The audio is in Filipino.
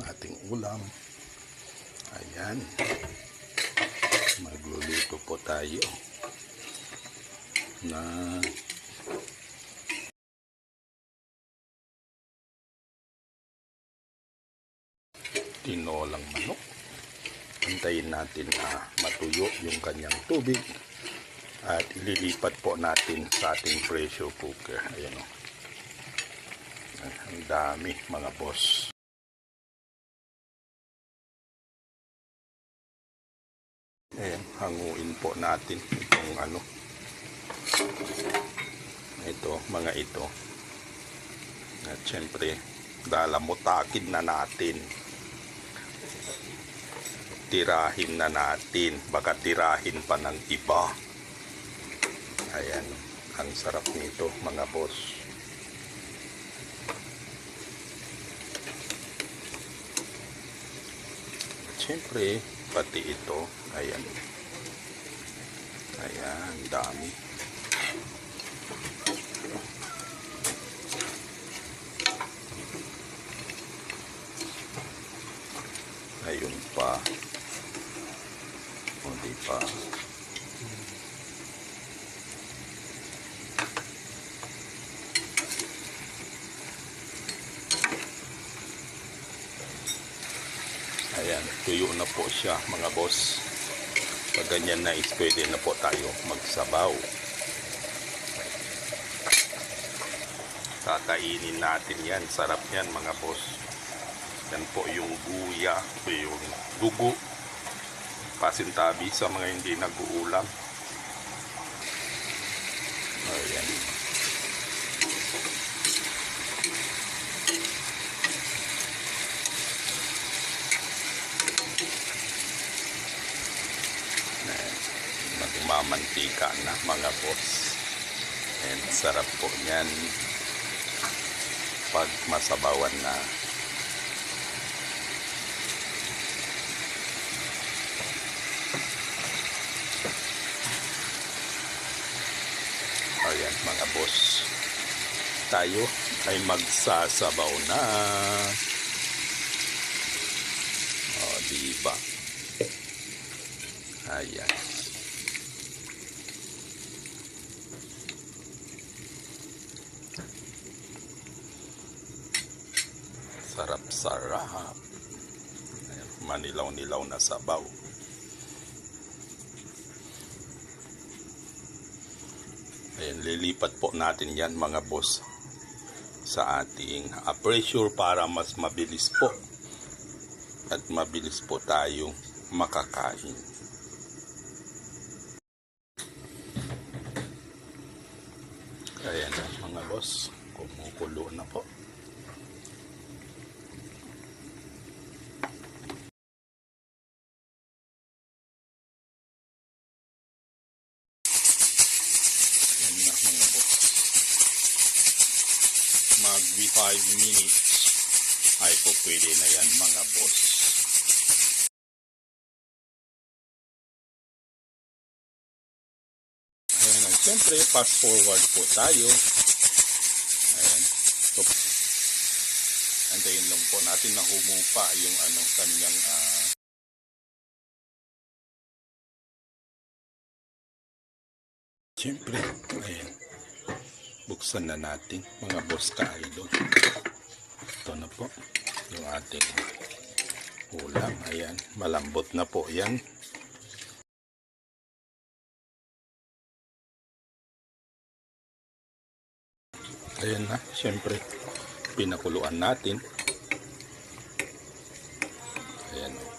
ating ulam. Ayan. Magluluto po tayo na tinolang manok. Hintayin natin na matuyo yung kanyang tubig at ililipat po natin sa ating pressure cooker. Ayan o. Ang dami mga boss. Ayan, hanguin po natin itong ano. Ito, mga ito. At syempre, dalamutakin na natin. Tirahin na natin. Baka tirahin pa ng iba. Ayan, ang sarap nito mga boss. At syempre, pati ito, ayan. Ayan, dami. Ayun pa. O, pa. Ayan, tuyo na po siya mga boss. Pag ganyan na is pwede na po tayo magsabaw. Kakainin natin yan. Sarap yan mga boss. Yan po yung guya, yung dugo. Pasintabi sa mga hindi nag-uulam. Ayan. Magmamantika na mga boss. And sarap po niyan pag masabawan na. Ayan mga boss. Tayo ay magsasabaw na. O, diba? Ayan. Sarap-sarap. Manilaw-nilaw na sabaw. Ayan, lilipat po natin yan mga boss sa ating pressure para mas mabilis po at mabilis po tayong makakain. Ayan mga boss, kumukulo na po. Magbi 5 minutes ay po pwede na yan mga boss. Ayan, at siyempre, fast forward po tayo. Ayan. So, antayin lang po natin na humupa yung ano, kanyang ah, Siyempre, ayan. Buksan na natin mga boss ka-idol. Ito na po yung ating ulam. Ayan, malambot na po yan. Ayan na, siyempre, pinakuluan natin. Ayan.